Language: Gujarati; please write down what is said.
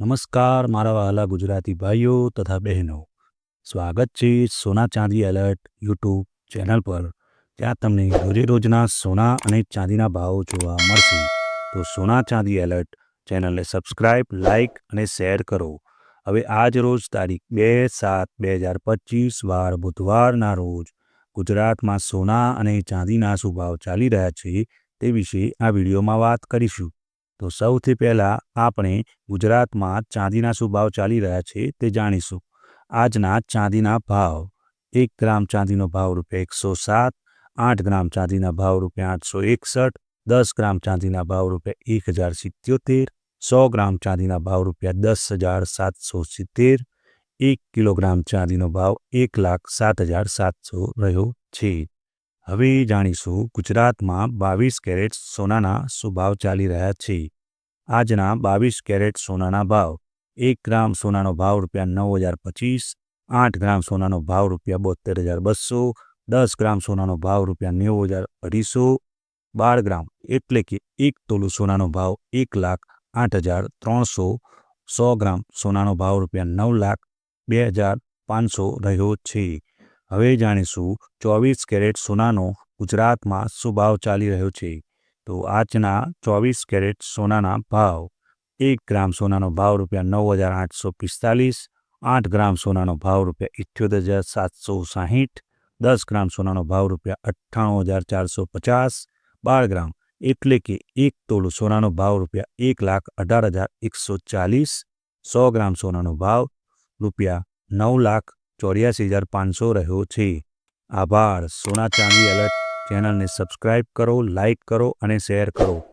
નમસ્કાર, મારા વહાલા ગુજરાતી ભાઈઓ તથા બહેનો. સ્વાગત છે સોના ચાંદી એલર્ટ યુટ્યુબ ચેનલ પર, જ્યાં તમને રોજે રોજના સોના અને ચાંદીના ભાવો જોવા મળશે. તો સોના ચાંદી એલર્ટ ચેનલને સબસ્ક્રાઇબ, લાઇક અને શેર કરો. હવે આજ રોજ તારીખ બે સાત બે હજાર પચીસ, વાર બુધવારના રોજ ગુજરાતમાં સોના અને ચાંદીના શું ભાવ ચાલી રહ્યા છે તે વિશે આ વિડીયોમાં વાત કરીશું. તો સૌથી પહેલાં આપણે ગુજરાતમાં ચાંદીના શું ભાવ ચાલી રહ્યા છે તે જાણીશું. આજના ચાંદીના ભાવ, એક ગ્રામ ચાંદીનો ભાવ રૂપિયા એકસો સાત, આઠ ગ્રામ ચાંદીના ભાવ રૂપિયા આઠસો એકસઠ, દસ ગ્રામ ચાંદીના ભાવ રૂપિયા એક હજાર સિત્યોતેર, સો ગ્રામ ચાંદીના ભાવ રૂપિયા દસ હજાર સાતસો સિત્તેર, એક કિલોગ્રામ ચાંદીનો ભાવ એક લાખ સાત હજાર સાતસો રહ્યો છે. હવે જાણીશું ગુજરાતમાં બાવીસ કેરેટ સોનાના શું ભાવ ચાલી રહ્યા છે. આજના બાવીસ કેરેટ સોનાના ભાવ, એક ગ્રામ સોનાનો ભાવ રૂપિયા નવ હજાર પચીસ, આઠ ગ્રામ સોનાનો ભાવ રૂપિયા બોતેર હજાર બસો, દસ ગ્રામ સોનાનો ભાવ રૂપિયા નેવું હજાર અઢીસો, બાર ગ્રામ એટલે કે એક તોલું સોનાનો ભાવ એક લાખ આઠ હજાર ત્રણસો, સો ગ્રામ સોનાનો ભાવ રૂપિયા નવ લાખ બે હજાર પાંચસો રહ્યો છે. હવે જાણીશું ચોવીસ કેરેટ સોનાનો ગુજરાતમાં શું ભાવ ચાલી રહ્યો છે. તો આજના ચોવીસ કેરેટ સોનાના ભાવ. એક ગ્રામ સોનાનો ભાવ રૂપિયા નવ હજાર આઠસો પિસ્તાલીસ, આઠ ગ્રામ સોનાનો ભાવ રૂપિયા ઇઠ્યોતેર હજાર સાતસો સાહીઠ, દસ ગ્રામ સોનાનો ભાવ રૂપિયા અઠ્ઠાણું હજાર ચારસો પચાસ, બાર ગ્રામ એટલે કે એક તોલું સોનાનો ભાવ રૂપિયા એક લાખ અઢાર હજાર એકસો ચાલીસ, સો ગ્રામ સોનાનો ભાવ રૂપિયા નવ લાખ ચોર્યાસી હજાર પાંચસો રહ્યો છે. આભાર. સોના ચાંદી એલર્ટ ચેનલને સબસ્ક્રાઇબ કરો, લાઇક કરો અને શેર કરો.